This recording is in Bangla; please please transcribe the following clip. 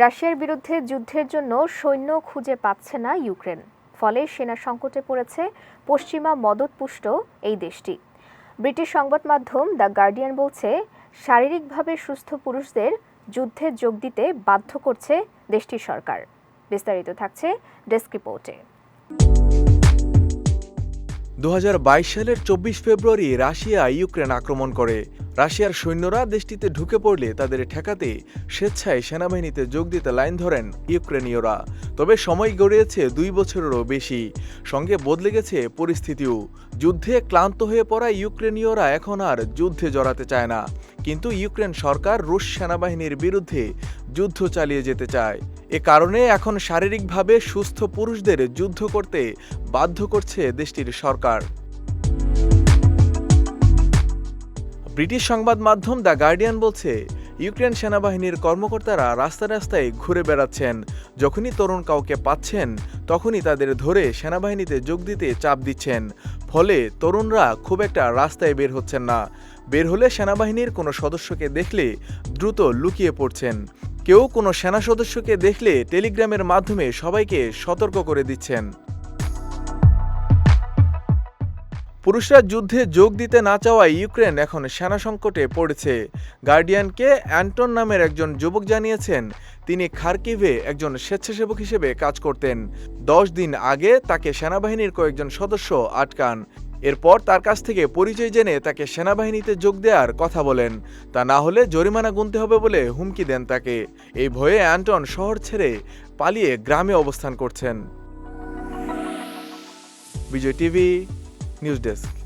রাশিয়ার বিরুদ্ধে যুদ্ধের জন্য সৈন্য খুঁজে পাচ্ছে না ইউক্রেন। ফলে সেনা সংকটে পড়েছে পশ্চিমা মদতপুষ্ট এই দেশটি। ব্রিটিশ সংবাদ মাধ্যম দ্য গার্ডিয়ান বলছে, শারীরিকভাবে সুস্থ পুরুষদের যুদ্ধে যোগ দিতে বাধ্য করছে দেশটির সরকার। বিস্তারিত থাকছে ডেস্ক রিপোর্টে। দু হাজার বাইশ সালের চব্বিশ ফেব্রুয়ারি রাশিয়া ইউক্রেন আক্রমণ করে। রাশিয়ার সৈন্যরা দেশটিতে ঢুকে পড়লে তাদের ঠেকাতে স্বেচ্ছায় সেনাবাহিনীতে যোগ দিতে লাইন ধরেন ইউক্রেনীয়রা। তবে সময় গড়িয়েছে দুই বছরেরও বেশি। সঙ্গে বদলে গেছে পরিস্থিতিও। যুদ্ধে ক্লান্ত হয়ে পড়া ইউক্রেনীয়রা এখন আর যুদ্ধে জড়াতে চায় না। কিন্তু ইউক্রেন সরকার রুশ সেনাবাহিনীর বিরুদ্ধে যুদ্ধ চালিয়ে যেতে চায়। এ কারণে এখন শারীরিকভাবে সুস্থ পুরুষদের যুদ্ধ করতে বাধ্য করছে দেশটির সরকার। ব্রিটিশ সংবাদ মাধ্যম দ্য গার্ডিয়ান বলছে, ইউক্রেন সেনাবাহিনীর কর্মকর্তারা রাস্তা রাস্তায় ঘুরে বেড়াচ্ছেন। যখনই তরুণ কাউকে পাচ্ছেন, তখনই তাদের ধরে সেনাবাহিনীতে যোগ দিতে চাপ দিচ্ছেন। ফলে তরুণরা খুব একটা রাস্তায় বের হচ্ছেন না। বের হলে সেনাবাহিনীর কোনো সদস্যকে দেখলে দ্রুত লুকিয়ে পড়ছেন। কেউ কোনো সেনা সদস্যকে দেখলে টেলিগ্রামের মাধ্যমে সবাইকে সতর্ক করে দিচ্ছেন। পুরুষরা যুদ্ধে যোগ দিতে না চাওয়ায় ইউক্রেন এখন সেনা সংকটে পড়েছে। গার্ডিয়ানকে অ্যান্টন নামের একজন যুবক জানিয়েছেন, তিনি খার্কিভে একজন স্বেচ্ছাসেবক হিসেবে কাজ করতেন। দশ দিন আগে তাকে সেনাবাহিনীর কয়েকজন সদস্য আটকান। এরপর তার কাছ থেকে পরিচয় জেনে তাকে সেনাবাহিনীতে যোগ দেওয়ার কথা বলেন। তা না হলে জরিমানা গুনতে হবে বলে হুমকি দেন তাকে। এই ভয়ে অ্যান্টন শহর ছেড়ে পালিয়ে গ্রামে অবস্থান করছেন। Vijay TV, news desk.